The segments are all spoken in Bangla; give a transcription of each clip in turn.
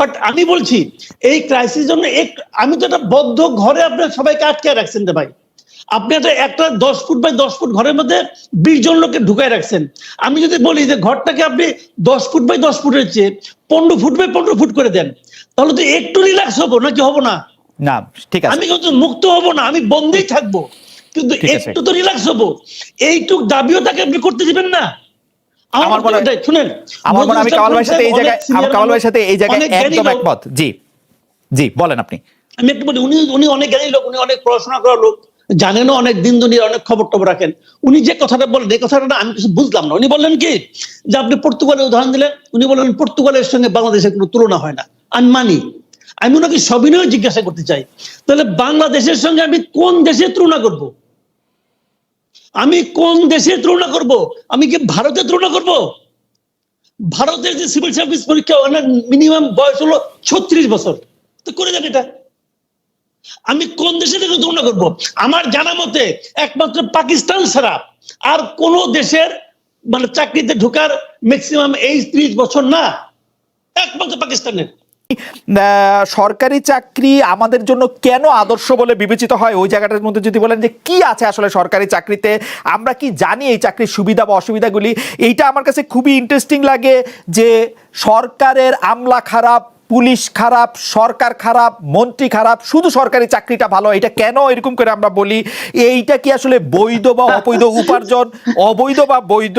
বাট আমি বলছি এই ক্রাইসিস জন্য এক আমি তো একটা বদ্ধ ঘরে আপনার সবাইকে আটকে রাখছেন রে ভাই। আপনি একটা একটা দশ ফুট বাই দশ ফুট ঘরের মধ্যে বিশ জন লোককে ঢুকাই রাখছেন। আমি যদি বলি যে ঘরটাকে আপনি দশ ফুট বাই দশ ফুটের চেয়ে পনেরো ফুট বাই পনেরো ফুট করে দেন তাহলে তো একটু রিল্যাক্স হব নাকি হব না? না ঠিক আছে। আমি কিন্তু মুক্ত হব না আমি বন্দেই থাকব। কিন্তু একটু তো রিল্যাক্স হব। এইটুক দাবিও তাকে আপনি করতে দিবেন না। আমার মনে শুনেন আমার মনে আমি কামাল ভাইয়ের সাথে এই জায়গায় কামাল ভাইয়ের সাথে এই জায়গায় একদম একমত। জি। জি বলেন আপনি। আমি একটু বলি উনি উনি অনেক জ্ঞানী লোক উনি অনেক পড়াশোনা করা লোক জানেনও অনেক দিন দুনিয়ার অনেক খবর টবর রাখেন। উনি যে কথাটা বললেন এই কথাটা আমি কিছু বুঝলাম না। উনি বললেন কি যে আপনি পর্তুগালের উদাহরণ দিলেন উনি বললেন পর্তুগালের সঙ্গে বাংলাদেশের কোনো তুলনা হয় না। আমি মানি আমি ওনাকে সবিনয় জিজ্ঞাসা করতে চাই। তাহলে বাংলাদেশের সঙ্গে আমি কোন দেশে তুলনা করব? আমি কোন দেশের তুলনা করব? আমি কি ভারতের তুলনা করব? ভারতের যে সিভিল সার্ভিস পরীক্ষা, ওনার মিনিমাম বয়স হলো ছত্রিশ বছর। তো করে যান এটা। আমি কোন দেশের থেকে তুলনা করব? আমার জানা মতে, একমাত্র পাকিস্তান ছাড়া আর কোন দেশের মানে চাকরিতে ঢোকার ম্যাক্সিমাম এই ত্রিশ বছর না। একমাত্র পাকিস্তানের। সরকারি চাকরি আমাদের জন্য কেন আদর্শ বলে বিবেচিত হয়? ওই জায়গাটার মধ্যে যদি বলেন যে কি আছে আসলে সরকারি চাকরিতে? আমরা কি জানি এই চাকরির সুবিধা বা অসুবিধাগুলি? এইটা আমার কাছে খুবই ইন্টারেস্টিং লাগে যে সরকারের আমলা খারাপ পুলিশ খারাপ সরকার খারাপ মন্ত্রী খারাপ শুধু সরকারি চাকরিটা ভালো এটা কেন এরকম করে আমরা বলি? এইটা কি আসলে বৈধ বা অবৈধ উপার্জন? অবৈধ বা বৈধ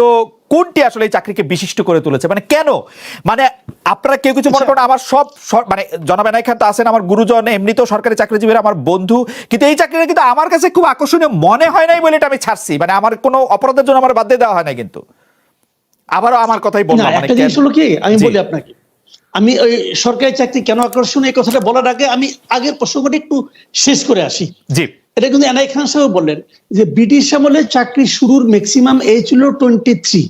কোনটি আসলে এই চাকরিকে বিশিষ্ট করে তুলেছে? মানে কেন? মানে আপনারা কেউ কিছু মনে করেন আমার সব মানে জনাব এনাই খান তো আছেন আমার গুরুজন এমনিতেও সরকারি চাকরিজীবীরা আমার বন্ধু কিন্তু এই চাকরিটা কিন্তু আমার কাছে খুব আকর্ষণীয় মনে হয় নাই বলে এটা আমি ছাড়ছি। মানে আমার কোনো অপরাধের জন্য আমার বাদ দিয়ে দেওয়া হয় না কিন্তু। আবারও আমার কথাই বললাম মানে একটা জিনিস হলো কি? আমি বলি আপনাকে আমি ওই সরকারি চাকরি কেন আকর্ষণ এই কথাটা বলার আগে আমি আগের প্রসঙ্গটা একটু শেষ করে আসি। জি। এটা কিন্তু এনআই খান সাহেব বললেন যে ব্রিটিশ আমলে চাকরি শুরুর ম্যাক্সিমাম এজ ছিল টোয়েন্টি থ্রি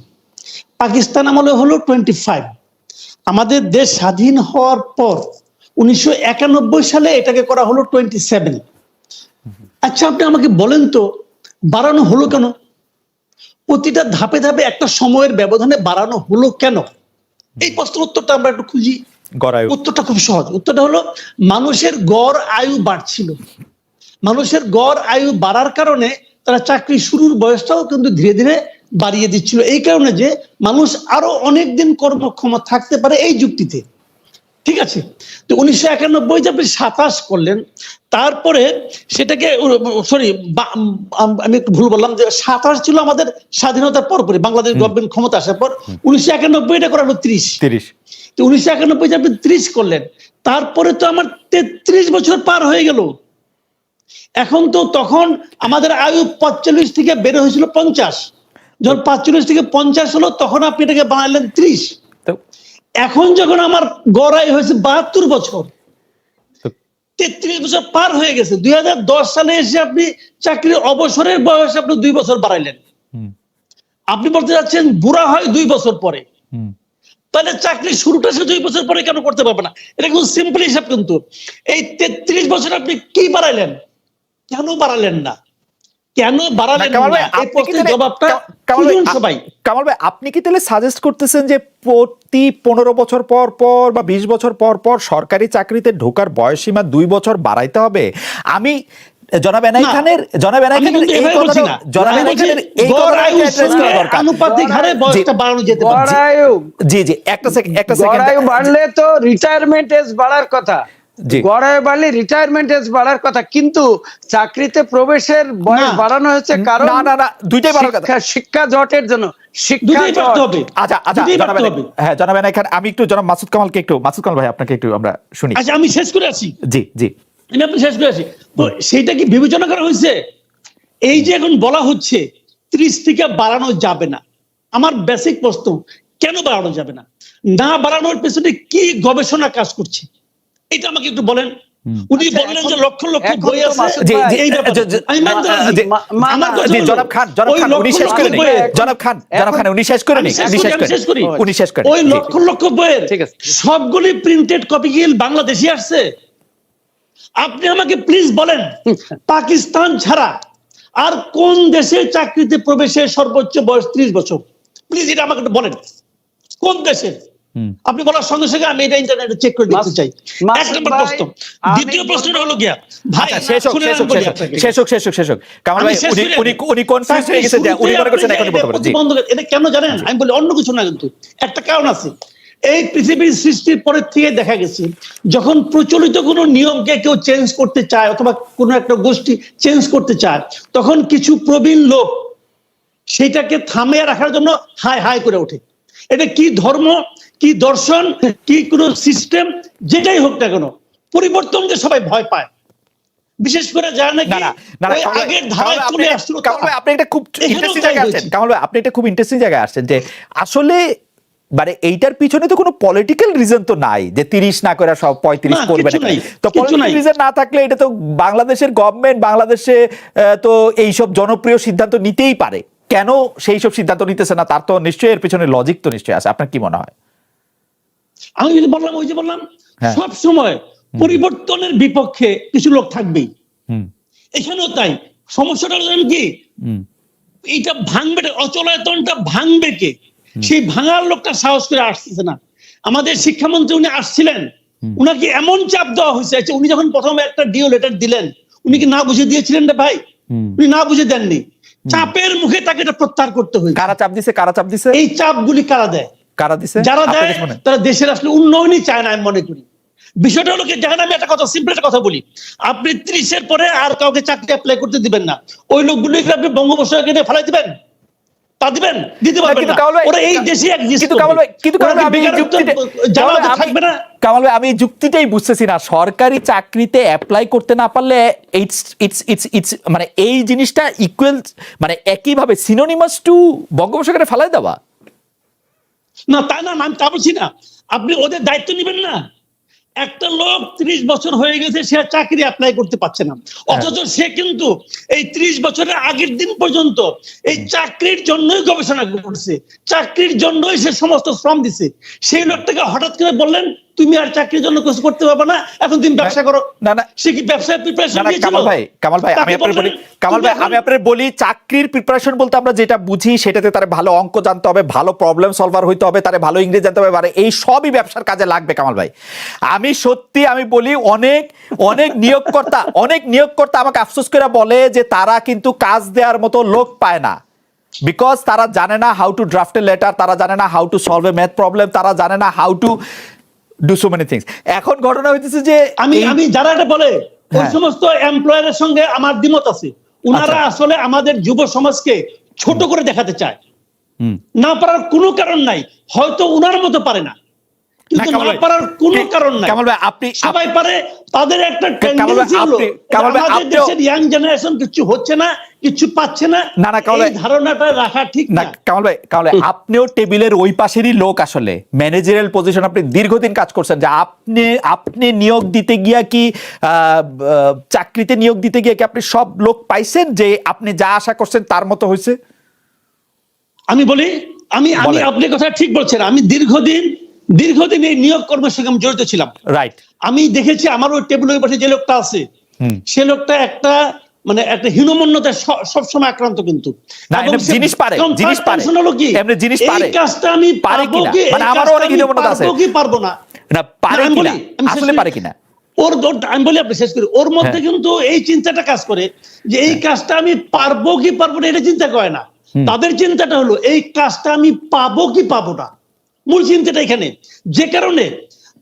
পাকিস্তান আমলে হলো টোয়েন্টি ফাইভ আমাদের দেশ স্বাধীন হওয়ার পর উনিশশো একানব্বই সালে এটাকে করা হলো টোয়েন্টি সেভেন আচ্ছা আপনি আমাকে বলেন তো বাড়ানো হলো কেন? প্রতিটা ধাপে ধাপে একটা সময়ের ব্যবধানে বাড়ানো হলো কেন? এই প্রশ্নের উত্তরটা আমরা একটু খুঁজি। উত্তরটা খুব সহজ। উত্তরটা হলো মানুষের গড় আয়ু বাড়ছিল। মানুষের গড় আয়ু বাড়ার কারণে তারা চাকরি শুরুর বয়সটাও কিন্তু ধীরে ধীরে বাড়িয়ে দিচ্ছিল। এই কারণে যে মানুষ আরও অনেক দিন কর্মক্ষম থাকতে পারে এই যুক্তিতে। ঠিক আছে? তো উনিশশো একানব্বই যে আপনি সাতাশ করলেন তারপরে সেটাকে সরি আমি একটু ভুল বললাম যে সাতাশ ছিল আমাদের স্বাধীনতার পরপরই বাংলাদেশ গভর্নমেন্ট ক্ষমতা আসার পর। উনিশশো একানব্বই এটা করা হলো ত্রিশ। তিরিশ। তো উনিশশো একানব্বই আপনি ত্রিশ করলেন তারপরে তো আমার তেত্রিশ বছর পার হয়ে গেল। এখন তো তখন আমাদের আয়ু পঁয়তাল্লিশ থেকে বেড়ে হয়েছিল পঞ্চাশ। যখন পাঁচচল্লিশ থেকে পঞ্চাশ হলো তখন আপনি এটাকে বানালেন ত্রিশ। এখন যখন আমার গড়াই হয়েছে বাহাত্তর বছর তেত্রিশ বছর পার হয়ে গেছে দুই হাজার দশ সালে এসে আপনি চাকরির অবসরের বয়স আপনি দুই বছর বাড়াইলেন। আপনি বলতে যাচ্ছেন বুড়া হয় দুই বছর পরে। তাহলে চাকরি শুরুটা সে দুই বছর পরে কেন করতে পারবে না? এটা কিন্তু সিম্পল হিসাব কিন্তু। এই তেত্রিশ বছর আপনি কি বাড়াইলেন? কেন বাড়ালেন না? কেন বাড়ালেন কামাল ভাই, আপনি কি তাহলে- জবাবটা কামাল ভাই, খুঁজুন আ- সবাই। কামাল ভাই আপনি কি তাহলে সাজেস্ট করতেছেন যে প্রতি পনেরো বছর পর পর বা বিশ বছর পর পর সরকারি চাকরিতে ঢোকার বয়সীমা দুই বছর বাড়াইতে হবে? আমি জনাব এনাই খানের জনাব এনাই খানের এই কথাটা জনাব এনাই খানের এই কথাটা আয়ুর করা দরকার। আনুপাতিক হারে বয়সটা বাড়ানো যেতে পারে। জি জি একটা সেকেন্ড একটা সেকেন্ড বাড়লে তো রিটায়ারমেন্ট এজ বাড়ার কথা। গড়ায়ু বাড়লে রিটায়ারমেন্ট এজ বাড়ার কথা কিন্তু চাকরিতে প্রবেশের বয়স বাড়ানো হয়েছে কারণ না, না, না, দুইটাই বাড়ার কথা। শিক্ষা- জটের জন্য আচ্ছা আচ্ছা হ্যাঁ জনাব এনাই আমি একটু জনাব মাসুদ কামালকে একটু মাসুদ কামাল ভাই আপনাকে একটু আমরা শুনি। আচ্ছা আমি শেষ করে আসি। জি জি। আমি আপনি শেষ করে আসি। তো সেইটা কি বিবেচনা করা হয়েছে? এই যে এখন বলা হচ্ছে ত্রিশ থেকে বাড়ানো যাবে না। আমার বেসিক প্রশ্ন কেন বাড়ানো যাবে না? না বাড়ানোর পেছনে কি গবেষণা কাজ করছে? এটা আমাকে একটু বলেন। উনি আচ্ছা, বললেন যে লক্ষ লক্ষ বই আছে এই ব্যাপারে। জনাব খান জনাব খান উনি শেষ করে জনাব খান জনাব খান উনি শেষ করে শেষ উনি করি, শেষ করি। উনি শেষ করেন। ওই লক্ষ লক্ষ বইয়ের সবগুলি প্রিন্টেড কপি কি বাংলাদেশে আসছে? আপনি আমাকে প্লিজ বলেন পাকিস্তান ছাড়া আর কোন দেশে চাকরিতে প্রবেশের সর্বোচ্চ বয়স ত্রিশ বছর? প্লিজ এটা আমাকে একটু বলেন। কোন দেশে। আপনি বলার সঙ্গে সঙ্গে আমি এটা ইন্টারনেটে চেক করে দেখতে চাই। এক নম্বর প্রশ্ন। দ্বিতীয় প্রশ্নটা হলো গিয়া ভাই আচ্ছা শেষ হোক শেষ হোক শেষ হোক, শেষ হোক শেষ হোক কামাল ভাই উনি উনি উনি কনফিউজ হয়ে গেছে যে উনি মনে করছেন এখন বলতে পারবেন জি এটা কেন জানেন? আমি বলি অন্য কিছু না কিন্তু। একটা কারণ আছে। এই পৃথিবীর সৃষ্টির পরের থেকে দেখা গেছে যখন প্রচলিত কোনো নিয়মকে কেউ চেঞ্জ করতে চায় অথবা কোনো একটা গোষ্ঠী চেঞ্জ করতে চায় তখন কিছু প্রবীণ লোক সেটাকে থামিয়ে রাখার জন্য হাই হাই করে ওঠে। এটা কি ধর্ম কি দর্শন কি কোনো সিস্টেম যেটাই হোক না কেন পরিবর্তনকে সবাই ভয় পায়। বিশেষ করে যারা নাকি আগের ধারায় চলে আপনি- আসছিল আপনি একটা খুব ইন্টারেস্টিং জায়গায় আসছেন হয়েছে। কামাল আপনি একটা খুব ইন্টারেস্টিং জায়গায় আসছেন যে আসলে মানে এইটার পিছনে তো কোনো পলিটিক্যাল রিজন তো নাই যে তিরিশ না করে সব পঁয়ত্রিশ না, করবে না তো কিচ্ছু পলিটিক্যাল রিজন না থাকলে এটা তো বাংলাদেশের গভর্নমেন্ট বাংলাদেশে তো এইসব জনপ্রিয় সিদ্ধান্ত নিতেই পারে। কেন সেই সব সিদ্ধান্ত নিতেছে না? তার তো নিশ্চয়ই এর পিছনে লজিক তো নিশ্চয়ই আছে। আপনার কি মনে হয়? আমি যদি বললাম ওই যে বললাম হ্যাঁ। সব সময় পরিবর্তনের বিপক্ষে কিছু লোক থাকবেই। এখানেও তাই। সমস্যাটা হলো কি? এইটা ভাঙবে অচলায়তনটা ভাঙবে কে? সেই ভাঙার লোকটা সাহস করে আসতেছে না। আমাদের শিক্ষামন্ত্রী উনি আসছিলেন। উনাকে এমন চাপ দেওয়া হয়েছে উনি যখন প্রথমে একটা ডিও লেটার দিলেন উনি কি না বুঝে দিয়েছিলেন রে ভাই। উনি না বুঝে দেননি। চাপের মুখে তাকে এটা প্রত্যাহার করতে হয়েছে। কারা চাপ দিছে? কারা চাপ দিছে? এই চাপগুলি কারা দেয়? কারা দিছে? যারা দেয়? তারা দেশের আসলে উন্নয়নই চায় না আমি মনে করি। বিষয়টা হলো কি দেখেন আমি একটা কথা সিম্পল একটা কথা বলি। আপনি ত্রিশের পরে আর কাউকে চাকরি অ্যাপ্লাই করতে দিবেন না। ওই লোকগুলোকে আপনি বঙ্গোপসাগরে ফেলাই দিবেন? তা দিবেন দিতে পারবেন না। ওরা এই দেশে exist কিন্তু কামাল ভাই কিন্তু কামাল আমি এই বেকারত্ব যুক্তিটা জ্বালা কামাল ভাই, আমি- থাকবে না। কামাল ভাই আমি যুক্তিটাই বুঝতেছি না সরকারি চাকরিতে অ্যাপ্লাই করতে না পারলে ইটস ইটস ইটস ইটস মানে এই জিনিসটা ইকুয়াল মানে একইভাবে সিনোনিমাস টু বঙ্গোপসাগরে ফেলাই দেওয়া। না তা না আমি তা বলছি না। আপনি ওদের দায়িত্ব নেবেন না। একটা লোক ত্রিশ বছর হয়ে গেছে সে চাকরি অ্যাপ্লাই করতে পারছে না। অথচ সে কিন্তু এই ত্রিশ বছরের আগের দিন পর্যন্ত এই চাকরির জন্যই গবেষণা করছে। চাকরির জন্যই সে সমস্ত শ্রম দিছে। সেই লোকটাকে হঠাৎ করে বললেন তুমি আর চাকরির জন্য কিছু করতে পারবে না। এখন তুমি ব্যবসা করো। না, না। সে কি ব্যবসায় প্রিপারেশন না, কামাল ভাই কামাল ভাই আমি আপনার বলি কামাল ভাই আমি আপনার বলি চাকরির প্রিপারেশন বলতে আমরা যেটা বুঝি সেটাতে তার ভালো অঙ্ক জানতে হবে ভালো প্রবলেম সলভার হইতে হবে তার ভালো ইংরেজি জানতে হবে মানে এই সবই ব্যবসার কাজে লাগবে কামাল ভাই। আমি সত্যি আমি বলি অনেক অনেক নিয়োগকর্তা অনেক নিয়োগকর্তা আমাকে আফসোস করে বলে যে তারা কিন্তু কাজ দেওয়ার মতো লোক পায় না। বিকজ তারা জানে না how to draft a letter তারা জানে না how to solve a math problem তারা জানে না how to do so many things এখন ঘটনা হইতেছে যে আমি আমি যারা এটা বলে ওই হ্যাঁ। সমস্ত এমপ্লয়ারের সঙ্গে আমার দ্বিমত আছে। উনারা আচ্ছা। আসলে আমাদের যুব সমাজকে ছোট করে দেখাতে চায়। না পারার কোনো কারণ নাই। হয়তো উনার মতো পারে না। কিন্তু না, পারার কোনো কারণ নাই। কামাল ভাই, আপনি- সবাই পারে তাদের একটা হলো আমাদের দেশের ইয়াং জেনারেশন কিছু হচ্ছে না কিছু পাচ্ছে না। না, না, কামাল ধারণাটা রাখা ঠিক না কামাল ভাই কামাল ভাই আপনিও টেবিলের ওই পাশেরই লোক আসলে। ম্যানেজারিয়াল পজিশন আপনি দীর্ঘদিন কাজ করছেন। যে আপনি আপনি নিয়োগ দিতে গিয়া কি চাকরিতে নিয়োগ দিতে গিয়া কি আপনি সব লোক পাইছেন যে আপনি যা আশা করছেন তার মতো হয়েছে আমি বলি আমি আমি আপনি কথা ঠিক বলছেন। আমি দীর্ঘদিন দীর্ঘদিন এই নিয়োগ কর্মের সঙ্গে আমি জড়িত ছিলাম। রাইট আমি দেখেছি আমার ওই টেবিলের পাশে যে লোকটা আছে। সে লোকটা একটা মানে একটা হীনমন্যতায় স- সবসময় আক্রান্ত কিন্তু। জিনিস পারে, জিনিস পারে। এমনি জিনিস এই কাজটা আমি পারে পারব কি? মানে আমারও অনেক হীনমন্যতা আছে। কি পারব না? না পারে কিনা? আসলে পারে কিনা? ওর আমি বলি আপনি শেষ করি। ওর মধ্যে হ্যাঁ। কিন্তু এই চিন্তাটা কাজ করে যে এই কাজটা আমি পারব কি পারব না এটা চিন্তা করে না। তাদের চিন্তাটা হলো এই কাজটা আমি পাবো কি পাবো না? মূল চিন্তাটা এখানে। যে কারণে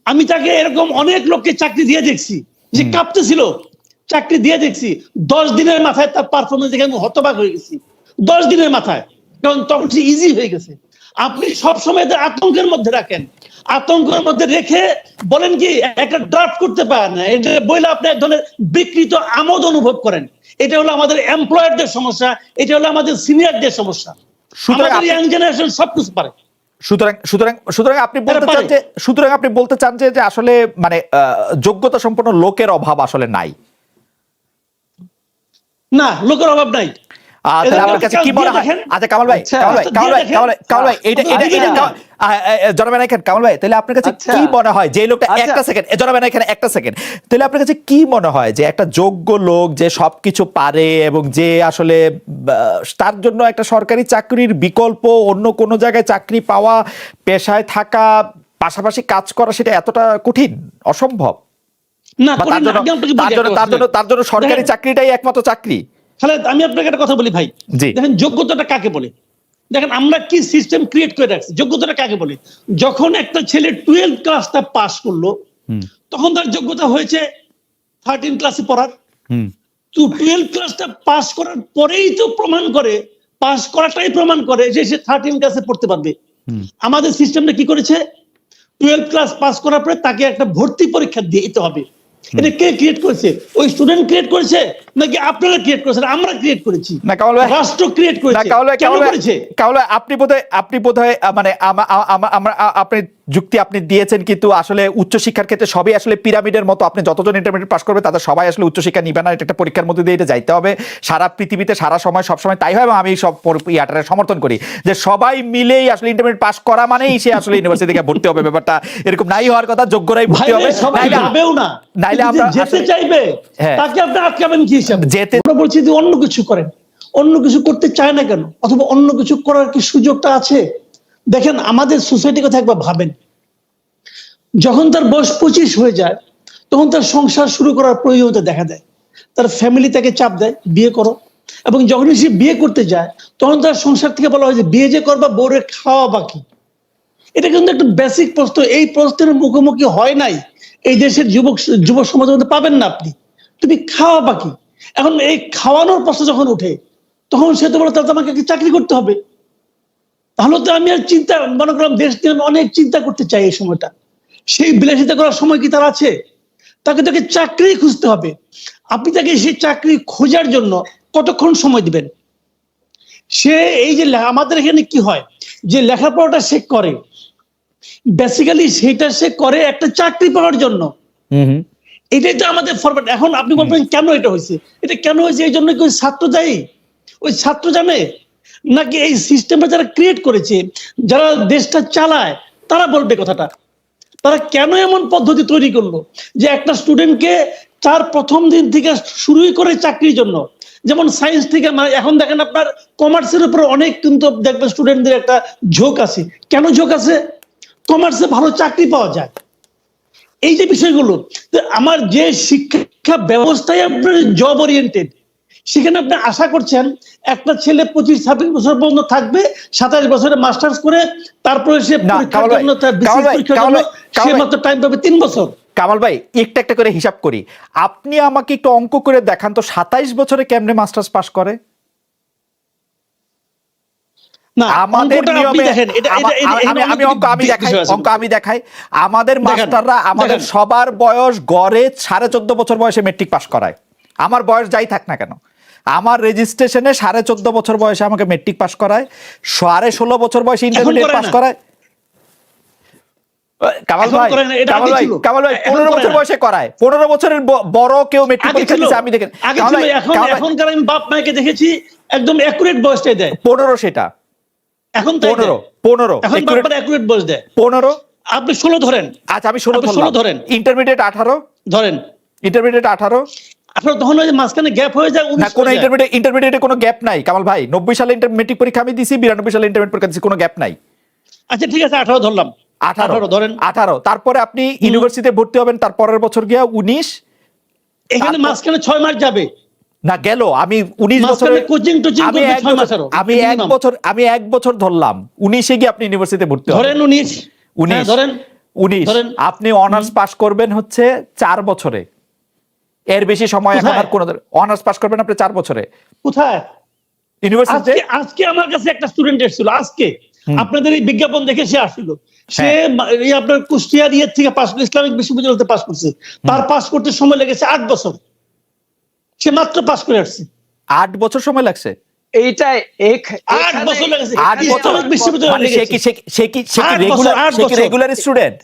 আমি তাকে এরকম অনেক লোককে চাকরি দিয়ে দেখছি যে কাঁপতেছিল। চাকরি দিয়ে দেখছি দশ দিনের মাথায় তার পারফরমেন্স দেখে আমি হতবাক হয়ে গেছি। দশ দিনের মাথায় কারণ তখন সে ইজি হয়ে গেছে। আপনি সবসময় এদের আতঙ্কের মধ্যে রাখেন। আতঙ্কের মধ্যে রেখে বলেন কি একটা ড্রাফট করতে পারেন না। এটা বইলে আপনি এক ধরনের বিকৃত আমোদ অনুভব করেন। এটা হলো আমাদের এমপ্লয়ারদের সমস্যা এটা হলো আমাদের সিনিয়রদের সমস্যা। আমাদের ইয়াং জেনারেশন সবকিছু পারে। সুতরাং সুতরাং সুতরাং আপনি বলতে চান যে সুতরাং আপনি বলতে চান যে যে আসলে মানে যোগ্যতা সম্পন্ন লোকের অভাব আসলে নাই। না লোকের অভাব নাই আহ, তাহলে এদের আপনার কাছে কি মনে হয় আচ্ছা কামাল ভাই আচ্ছা, কামাল ভাই আচ্ছা, কামাল ভাই কামাল ভাই দেখেন। কামাল ভাই এটা এটা এটা দেখেন। এখানে কামাল ভাই তাহলে আপনার কাছে আচ্ছা। কি মনে হয় যে লোকটা আচ্ছা। একটা সেকেন্ড জনবেন এখানে একটা সেকেন্ড তাহলে আপনার কাছে কি মনে হয় যে একটা যোগ্য লোক যে সবকিছু পারে এবং যে আসলে তার জন্য একটা সরকারি চাকরির বিকল্প অন্য কোনো জায়গায় চাকরি পাওয়া পেশায় থাকা পাশাপাশি কাজ করা সেটা এতটা কঠিন অসম্ভব না তার জন্য আমি আপনাকে বলি তার জন্য তার জন্য সরকারি চাকরিটাই একমাত্র চাকরি। খালেদ আমি আপনাকে একটা কথা বলি ভাই। দেখেন যোগ্যতাটা কাকে বলে? দেখেন আমরা কি সিস্টেম ক্রিয়েট করে রাখছি? যোগ্যতাটা কাকে বলে? যখন একটা ছেলে টুয়েলভ ক্লাসটা পাস করল তখন তার যোগ্যতা হয়েছে থার্টিন ক্লাসে পড়ার। তো টুয়েলভ ক্লাসটা পাস করার পরেই তো প্রমাণ করে পাস করাটাই প্রমাণ করে যে সে থার্টিন ক্লাসে পড়তে পারবে। আমাদের সিস্টেমটা কি করেছে? টুয়েলভ ক্লাস পাস করার পরে তাকে একটা ভর্তি পরীক্ষা দিয়ে দিতে হবে। এটা কে ক্রিয়েট করেছে? ওই স্টুডেন্ট ক্রিয়েট করেছে? নাকি আপনারা ক্রিয়েট করেছেন? আমরা ক্রিয়েট করেছি। না কাউলে রাষ্ট্র ক্রিয়েট করেছে। না কাউলে কামাল আপনি বোধহয় আপনি বোধহয় মানে আমরা আপনি যুক্তি আপনি দিয়েছেন কিন্তু আসলে উচ্চশিক্ষার ক্ষেত্রে সবই আসলে পিরামিডের মতো। আপনি যতজন ইন্টারমিডিয়েট পাস করবে তাদের সবাই আসলে উচ্চশিক্ষা নিবে না। এটা একটা পরীক্ষার মধ্যে দিয়ে এটা যাইতে হবে। সারা পৃথিবীতে সারা সময় সব সময় তাই হয় এবং আমি সব ইয়াটারে সমর্থন করি যে সবাই মিলেই আসলে ইন্টারমিডিয়েট পাস করা মানেই সে আসলে ইউনিভার্সিটি থেকে ভর্তি হবে। ব্যাপারটা এরকম নাই হওয়ার কথা যোগ্যরাই ভর্তি হবে। নাইলে- আমরা যেতে চাইবে হ্যাঁ। তাকে আপনি আটকাবেন কি হিসাবে? যেতে- আমরা বলছি যে অন্য কিছু করেন। অন্য কিছু করতে চায় না কেন? অথবা অন্য কিছু করার কি সুযোগটা আছে? দেখেন, আমাদের সোসাইটি কথা একবার ভাবেন। যখন তার বয়স পঁচিশ হয়ে যায়, তখন তার সংসার শুরু করার প্রয়োজনীয়তা দেখা দেয়। তার ফ্যামিলি তাকে চাপ দেয়, বিয়ে করো। এবং যখনই সে বিয়ে করতে যায়, তখন তার সংসার থেকে বলা হয় যে, বিয়ে যে করবা, বউরে খাওয়া বাকি। এটা কিন্তু একটা বেসিক প্রশ্ন। এই প্রশ্নের মুখোমুখি হয় নাই। এই দেশের যুবক, যুব সমাজের মধ্যে পাবেন না আপনি। তুমি খাওয়া বাকি। এখন এই খাওয়ানোর প্রশ্ন যখন উঠে তখন সে তো বলে, তাহলে আমাকে চাকরি করতে হবে। তাহলে তো আমি আর চিন্তা মনে করলাম দেশ নিয়ে আমি অনেক চিন্তা করতে চাই এই সময়টা। সেই বিলাসিতা করার সময় কি তার আছে? তাকে তাকে চাকরি খুঁজতে হবে। আপনি তাকে সেই চাকরি খোঁজার জন্য কতক্ষণ সময় দিবেন? সে এই যে আমাদের এখানে কি হয়? যে লেখাপড়াটা সে করে। বেসিক্যালি সেটা সে করে একটা চাকরি পাওয়ার জন্য। এটাই তো আমাদের ফরম্যাট এখন আপনি বলবেন কেন এটা হয়েছে? এটা কেন হয়েছে? এই জন্য কি ওই ছাত্র দায়ী ওই ছাত্র জানে? নাকি এই সিস্টেমটা যারা ক্রিয়েট করেছে, যারা দেশটা চালায়, তারা বলবে কথাটা। তারা কেন এমন পদ্ধতি তৈরি করল? যে একটা স্টুডেন্টকে তার প্রথম দিন থেকে শুরুই করে চাকরির জন্য। যেমন সায়েন্স থেকে মানে এখন দেখেন আপনার কমার্সের উপর অনেক কিন্তু দেখবেন স্টুডেন্টদের একটা ঝোঁক আছে। কেন ঝোঁক আছে? কমার্সে ভালো চাকরি পাওয়া যায়। এই যে বিষয়গুলো আমার যে শিক্ষা ব্যবস্থায় আপনার জব ওরিয়েন্টেড সেখানে আপনি আশা করছেন একটা ছেলে পঁচিশ ছাব্বিশ বছর পর্যন্ত থাকবে সাতাশ বছরে মাস্টার্স করে তারপরে সে পরীক্ষার জন্য তার BCS কামাল ভাই, পরীক্ষার জন্য সে মাত্র টাইম পাবে তিন বছর। কামাল ভাই একটা একটা করে হিসাব করি। আপনি আমাকে একটু অঙ্ক করে দেখান তো সাতাইশ বছরে কেমনে মাস্টার্স পাস করে? না আমাদের আমা- দেখাই আমি আমাদের মাস্টাররা আমাদের সবার বয়স গড়ে সাড়ে চোদ্দ বছর বয়সে মেট্রিক পাস করায়। আমার বয়স যাই থাক না কেন। আমার রেজিস্ট্রেশনে সাড়ে চোদ্দ বছর বয়সে আমাকে মেট্রিক পাস করায় সাড়ে ষোলো বছর বয়সে ইন্টারমিডিয়েট পাস করায়। কামাল ভাই কামাল ভাই কামাল ভাই পনেরো বছর বয়সে করায়। পনেরো বছরের বড় কেউ মেট্রিক পরীক্ষা দিচ্ছে আমি দেখেন। এখনকার আমি বাপ মাকে দেখেছি একদম অ্যাকুরেট বয়সটাই দেয়। পনেরো সেটা। এখন পনেরো পনেরো। এখন বারবার অ্যাকুরেট বয়স দেয়। পনেরো। আপনি ষোলো ধরেন। আচ্ছা আমি ষোলো 16 ধরেন। ইন্টারমিডিয়েট আঠারো। ধরেন। ইন্টারমিডিয়েট আঠারো। আপনার তখন ওই মাঝখানে গ্যাপ হয়ে যায় না উনিশ কোনো ইন্টারমিডিয়েট ইন্টারমিডিয়েটে কোনো গ্যাপ নাই। কামাল ভাই নব্বই সালে মেট্রিক পরীক্ষা আমি দিছি বিরানব্বই সালে ইন্টারমিডিয়েট পরীক্ষা দিছি কোনো গ্যাপ নাই। আচ্ছা ঠিক আছে আঠারো ধরলাম। আঠারো। ধরেন। আঠারো। তারপরে আপনি ইউনিভার্সিটিতে ভর্তি হবেন তার পরের বছর গিয়া উনিশ। এখানে মাঝখানে ছয় মাস যাবে। না গেল। আমি উনিশ বছরে টোচিং আমি এক বছর আমি এক বছর আমি এক বছর ধরলাম। উনিশে গিয়ে আপনি ইউনিভার্সিটিতে ভর্তি ধরেন উনিশ। উনিশ। হ্যাঁ, ধরেন। উনিশ। ধরেন। আপনি অনার্স পাস করবেন হচ্ছে চার বছরে। এর বেশি সময় এখন? আর কোনো অনার্স পাস করবেন আপনি চার বছরে। কোথায়? ইউনিভার্সিটিতে আজকে আজকে আমার কাছে একটা স্টুডেন্ট এসেছিল আজকে। আপনাদের এই বিজ্ঞাপন দেখে সে আসছিল সে হ্যাঁ। আপনার কুষ্টিয়ার ইয়ে থেকে পাস ইসলামিক বিশ্ববিদ্যালয়তে পাস করছে। তার পাস করতে সময় লেগেছে আট বছর। সে মাত্র পাস করে আসছে। আট বছর সময় লাগছে? এইটাই এক- আট বছর লেগেছে। আট বছর। বিশ্ববিদ্যালয় মানে সে কি সে কি- সে কি। রেগুলার স্টুডেন্ট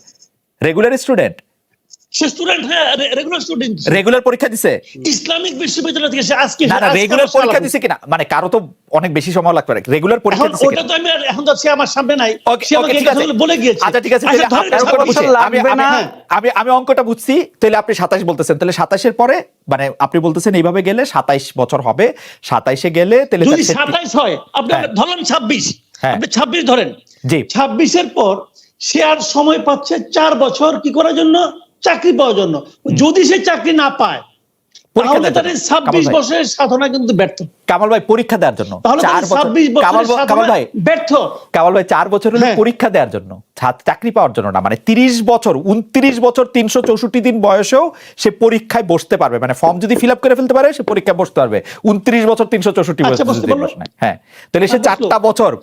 রেগুলার স্টুডেন্ট সে স্টুডেন্ট হ্যাঁ রেগুলার স্টুডেন্ট রেগুলার পরীক্ষা দিছে। ইসলামিক বিশ্ববিদ্যালয় থেকে সে আজকে না না রেগুলার পরীক্ষা দিছে কিনা? মানে কারও তো অনেক বেশি সময় লাগতে পারে। রেগুলার পরীক্ষা দিছে ওটা তো আমি এখন তো সে আমার সামনে নাই। সে আমাকে এই কথাগুলো বলে গিয়েছে। আচ্ছা ঠিক আছে তাহলে ধরেন আপনার সাত অঙ্কটা বুঝছি। লাগবে আমি আমি- আমি আমি অঙ্কটা বুঝছি। তাহলে আপনি সাতাশ বলতেছেন। তাহলে সাতাশের পরে মানে আপনি বলতেছেন এইভাবে গেলে সাতাইশ বছর হবে। সাতাইশে গেলে তাহলে যদি তার 36 সাতাইশ হয় আপনি হ্যাঁ। ধরলাম ছাব্বিশ। হ্যাঁ। আপনি ছাব্বিশ ধরেন। জি। ছাব্বিশের পর সে আর সময় পাচ্ছে চার বছর কি করার জন্য? চাকরি পাওয়ার জন্য। যদি সে চাকরি না পায় পরীক্ষা দেওয়ার জন্য। ছাব্বিশ বছরের সাধনা কিন্তু ব্যর্থ। কামাল ভাই পরীক্ষা দেওয়ার জন্য। তাহলে চার বছর ছাব্বিশ কামাল ভাই- কামাল সাধনা ভাই। ব্যর্থ। কামাল ভাই চার বছর হ্যাঁ। পরীক্ষা দেওয়ার জন্য। চাকরি পাওয়ার জন্য না মানে তিরিশ বছর উনত্রিশ বছর তিনশো চৌষট্টি দিন বয়সেও সে পরীক্ষায় বসতে পারবে। মানে ফর্ম যদি ফিল আপ করে ফেলতে পারে সে পরীক্ষায় বসতে পারবে। উনত্রিশ বছর তিনশো চৌষট্টি আচ্ছা। হ্যাঁ তাহলে সে আচ্ছা, চারটা বছর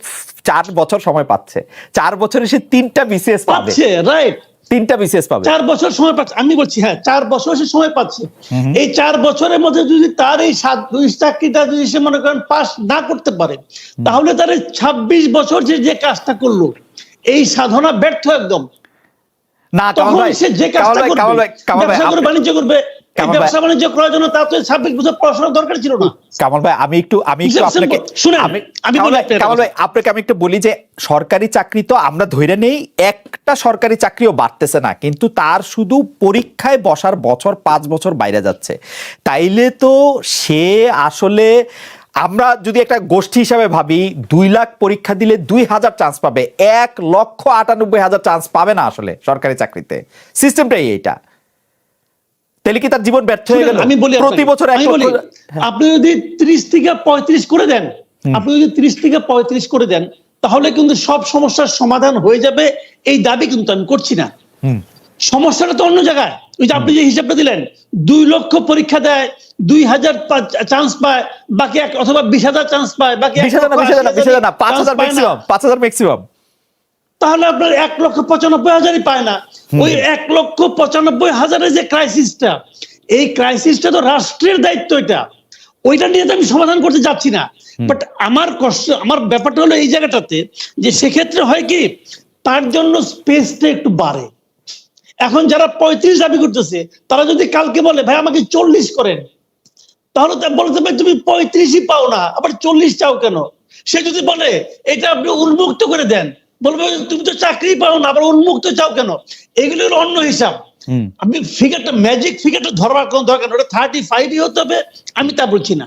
চার বছর সময় পাচ্ছে। চার বছরে সে তিনটা বিসিএস পাবে। পাচ্ছে রাইট তিনটা বিসিএস পাবে। চার বছর সময় পাচ্ছে। আমি বলছি হ্যাঁ চার বছর সে সময় পাচ্ছে। এই চার বছরের মধ্যে যদি তার এই সাত চাকরিটা যদি সে মনে করেন পাস না করতে পারে তাহলে তার এই ছাব্বিশ বছর যে যে কাজটা করল এই সাধনা ব্যর্থ একদম। না তখন সে যে কাজটা করবে ব্যবসা বাণিজ্য করবে কামাল ভাই- ব্যবসা বাণিজ্য করার জন্য তার তো ছাব্বিশ বছর পড়াশোনার দরকার ছিল না। কামাল ভাই আমি একটু আমি একটু হিসাব আপনাকে simple। শুনেন, আমি আমি কামাল বলি ভাই- আপনাকে কামাল ভাই আপনাকে আমি একটু বলি যে সরকারি চাকরি তো আমরা ধরে নেই একটা সরকারি চাকরিও বাড়তেছে না কিন্তু তার শুধু পরীক্ষায় বসার বছর পাঁচ বছর বাইরে যাচ্ছে। তাইলে তো সে আসলে আমরা যদি একটা গোষ্ঠী হিসাবে ভাবি দুই লাখ পরীক্ষা দিলে দুই হাজার চান্স পাবে এক লক্ষ আটানব্বই হাজার চান্স পাবে না আসলে সরকারি চাকরিতে। সিস্টেমটাই এইটা। তাহলে কি তার জীবন ব্যর্থ হয়ে গেল? আমি বলি প্রতি বছর হ্যাঁ। আপনি যদি ত্রিশ থেকে পঁয়ত্রিশ করে দেন আপনি যদি ত্রিশ থেকে পঁয়ত্রিশ করে দেন তাহলে কিন্তু সব সমস্যার সমাধান হয়ে যাবে। এই দাবি কিন্তু আমি করছি না। সমস্যাটা তো অন্য জায়গায়। ওই যে আপনি যে হিসাবটা দিলেন দুই লক্ষ পরীক্ষা দেয় দুই হাজার পাঁচ চান্স পায় বাকি এক অথবা বিশ হাজার চান্স পায় বাকি পাঁচ হাজার। ম্যাক্সিমাম পাঁচ হাজার ম্যাক্সিমাম তাহলে আপনার এক লক্ষ পঁচানব্বই হাজারই পায় না। ওই এক লক্ষ পঁচানব্বই হাজারের যে ক্রাইসিসটা এই ক্রাইসিসটা তো রাষ্ট্রের দায়িত্ব এটা। ওইটা নিয়ে তো আমি সমাধান করতে যাচ্ছি না। বাট আমার কষ্ট আমার ব্যাপারটা হলো এই জায়গাটাতে যে সেক্ষেত্রে হয় কি তার জন্য স্পেসটা একটু বাড়ে। এখন যারা পঁয়ত্রিশ দাবি করতেছে তারা যদি কালকে বলে ভাই আমাকে চল্লিশ করেন। তাহলে তো বলতে হবে তুমি পঁয়ত্রিশই পাও না আবার চল্লিশ চাও কেন? সে যদি বলে এটা আপনি উন্মুক্ত করে দেন। বলবে তুমি তো চাকরি পাও না আবার উন্মুক্ত চাও কেন? এগুলো হলো অন্য হিসাব। আমি ফিগারটা ম্যাজিক ফিগারটা ধরবার কোনো দরকার ওটা থার্টি ফাইভই হতে হবে আমি তা বলছি না।